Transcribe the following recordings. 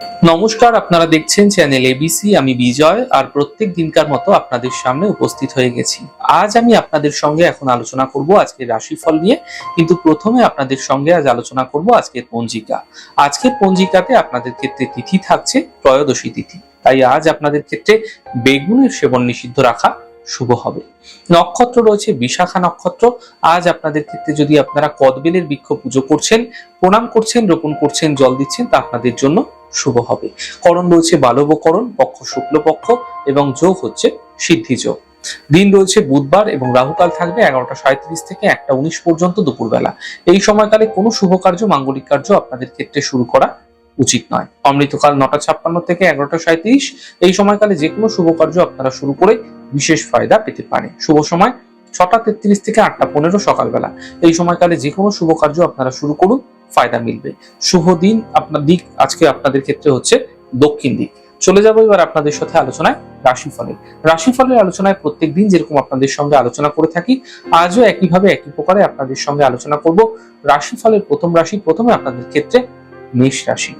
নমস্কার, আপনারা দেখছেন চ্যানেল এবিসি আমি বিজয়, আর প্রত্যেক দিনকার মতো আপনাদের সামনে উপস্থিত হয়ে গেছি। আজ আমি আপনাদের সঙ্গে এখন আলোচনা করব আজকের রাশিফল নিয়ে, কিন্তু প্রথমে আপনাদের সঙ্গে আজ আলোচনা করব আজকের পঞ্জিকা। আজকের পঞ্জিকাতে আপনাদের ক্ষেত্রে তিথি থাকছে, ত্রয়োদশী তিথি। তাই আজ আপনাদের ক্ষেত্রে বেগুনের সেবন নিষিদ্ধ রাখা শুভ হবে। নক্ষত্র রয়েছে বিশাখা নক্ষত্র। আজ আপনাদের ক্ষেত্রে যদি আপনারা কদবেলের বৃক্ষ পুজো করছেন, প্রণাম করছেন, রোপণ করছেন, জল দিচ্ছেন, তা আপনাদের জন্য শুভ হবে। করণ রয়েছে বালবকরণ পক্ষ শুক্লপক্ষ এবং যোগ হচ্ছে সিদ্ধি যোগ। দিন রয়েছে বুধবার এবং রাহুকাল থাকবে এগারোটা সাঁত্রিশ থেকে একটা উনিশ পর্যন্ত দুপুরবেলা। এই সময়কালে কোনো শুভ কার্য, মাঙ্গলিক কার্য আপনাদের ক্ষেত্রে শুরু করা উচিত নয়। অমৃতকাল নটা ছাপ্পান্ন থেকে এগারোটা সাঁত্রিশ এই সময়কালে যে কোনো শুভ কার্য আপনারা শুরু করে বিশেষ ফায়দা পেতে পারে। শুভ সময় ছটা তেত্রিশ থেকে আটটা পনেরো সকালবেলা। এই সময়কালে যে কোনো শুভ কার্য আপনারা শুরু করুন ফায়দা মিলবে। শুভ দিন। আপনার দিক আজকে আপনাদের ক্ষেত্রে হচ্ছে দক্ষিণ দিক। চলে যাব এবার আপনাদের সাথে আলোচনায় রাশিফলের। রাশিফলের আলোচনায় প্রত্যেক দিন যেরকম আপনাদের সঙ্গে আলোচনা করে থাকি, আজও একইভাবে একই প্রকারে আপনাদের সঙ্গে আলোচনা করব। রাশিফলের প্রথম রাশি প্রথমে আপনাদের ক্ষেত্রে মেষ রাশি।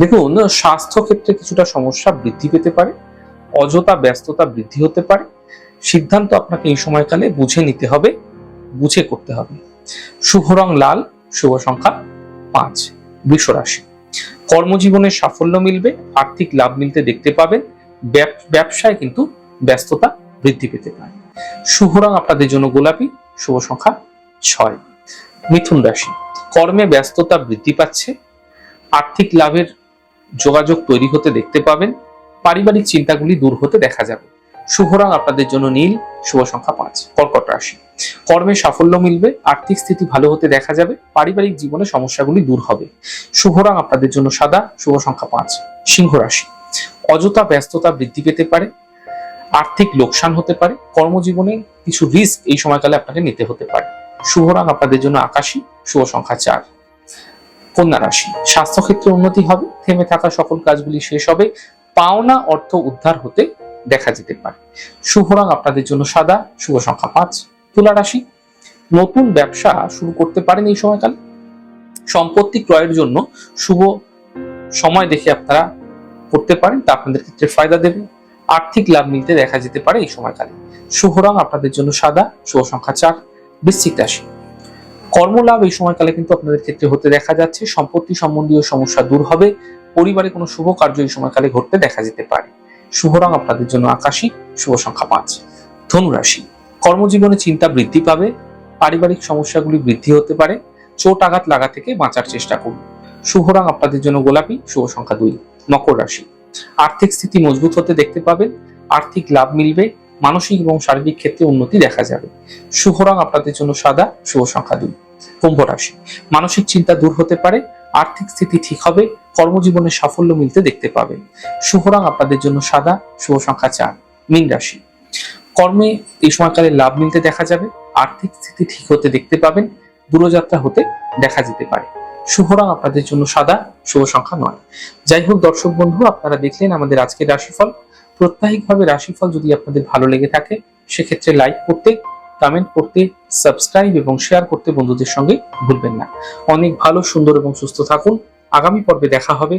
দেখুন, স্বাস্থ্য ক্ষেত্রে কিছুটা সমস্যা বৃদ্ধি পেতে পারে, অযথা ব্যস্ততা বৃদ্ধি হতে পারে। সিদ্ধান্ত আপনাকে এই সময়কালে বুঝে নিতে হবে, বুঝে করতে হবে। শুভ রং লাল, শুভ সংখ্যা পাঁচ বৃষ রাশি কর্মজীবনে সাফল্য মিলবে, আর্থিক লাভ মিলতে দেখতে পাবেন ব্যবসায় কিন্তু ব্যস্ততা বৃদ্ধি পেতে পারে। শুভ রং আপনাদের জন্য গোলাপি, শুভ সংখ্যা ছয়। মিথুন রাশি, কর্মে ব্যস্ততা বৃদ্ধি পাচ্ছে, আর্থিক লাভের যোগাযোগ তৈরি হতে দেখতে পাবেন, পারিবারিক চিন্তাগুলি দূর হতে দেখা যাবে। শুভ রং আপনাদের জন্য নীল, শুভ সংখ্যা পাঁচ, কর্কট রাশি। কর্মে সাফল্য মিলবে, আর্থিক স্থিতি ভালো হতে দেখা যাবে, পারিবারিক জীবনে সমস্যাগুলি দূর হবে। শুভ রং আপনাদের জন্য সাদা, শুভ সংখ্যা পাঁচ, সিংহ রাশি। অযথা ব্যস্ততা বৃদ্ধি পেতে পারে, আর্থিক লোকসান হতে পারে, কর্মজীবনে কিছু রিস্ক এই সময়কালে আপনাকে নিতে হতে পারে। শুভ রং আপনাদের জন্য আকাশী, শুভ সংখ্যা চার। কন্যা রাশি, স্বাস্থ্যক্ষেত্রে উন্নতি হবে, থেমে থাকা সকল কাজগুলি শেষ হবে, পাওনা অর্থ উদ্ধার হতে দেখা যেতে পারে। শুভ আপনাদের জন্য সাদা শুভ সংখ্যা পাঁচ, তুলা রাশি। নতুন ব্যবসা শুরু করতে পারেন এই সময়কাল। সম্পত্তি ক্রয়ের জন্য শুভ সময় দেখে আপনারা করতে পারেন, তা আপনাদের ক্ষেত্রে ফায়দা দেবে। আর্থিক লাভ মিলতে দেখা যেতে পারে এই সময়কালে। শুভ আপনাদের জন্য সাদা শুভ সংখ্যা চার, বৃশ্চিক রাশি। কর্মলাভ এই সময়কালে কিন্তু আপনাদের ক্ষেত্রে হতে দেখা যাচ্ছে। সম্পত্তি সম্বন্ধীয় সমস্যা দূর হবে। পরিবারে কোনো শুভ কার্য এই সময়কালে ঘটতে দেখা যেতে পারে। শুভ রং আপনাদের জন্য আকাশী, শুভ সংখ্যা পাঁচ। ধনুরাশি কর্মজীবনে চিন্তা বৃদ্ধি পাবে, পারিবারিক সমস্যাগুলি বৃদ্ধি হতে পারে, চোট আঘাত লাগা থেকে বাঁচার চেষ্টা করুন। শুভ রং আপনাদের জন্য গোলাপি, শুভ সংখ্যা দুই। মকর রাশি, আর্থিক স্থিতি মজবুত হতে দেখতে পাবেন, আর্থিক লাভ মিলবে, মানসিক এবং শারীরিক ক্ষেত্রে উন্নতি দেখা যাবে। শুভ রং আপনাদের জন্য সাদা, শুভ সংখ্যা দুই। কুম্ভ রাশি, মানসিক চিন্তা দূর হতে পারে, আর্থিক স্থিতি ঠিক হবে কর্মজীবনে সাফল্য মিলতে দেখতে পাবেন শুভ রং আপনাদের জন্য সাদা শুভ সংখ্যা চার, মীন রাশি। কর্মে এই সময়কালে লাভ মিলতে দেখা যাবে, আর্থিক স্থিতি ঠিক হতে দেখতে পাবেন, দূরযাত্রা হতে দেখা যেতে পারে। শুভ রং আপনাদের জন্য সাদা শুভ সংখ্যা নয়। যাই হোক দর্শক বন্ধু, আপনারা দেখলেন আমাদের আজকের রাশিফল। প্রত্যাহিকভাবে রাশিফল যদি আপনাদের ভালো লেগে থাকে, সেক্ষেত্রে লাইক করতে কমেন্ট করতে সাবস্ক্রাইব এবং শেয়ার করতে বন্ধুদের সঙ্গে ভুলবেন না। অনেক ভালো, সুন্দর এবং সুস্থ থাকুন। আগামী পর্বে দেখা হবে।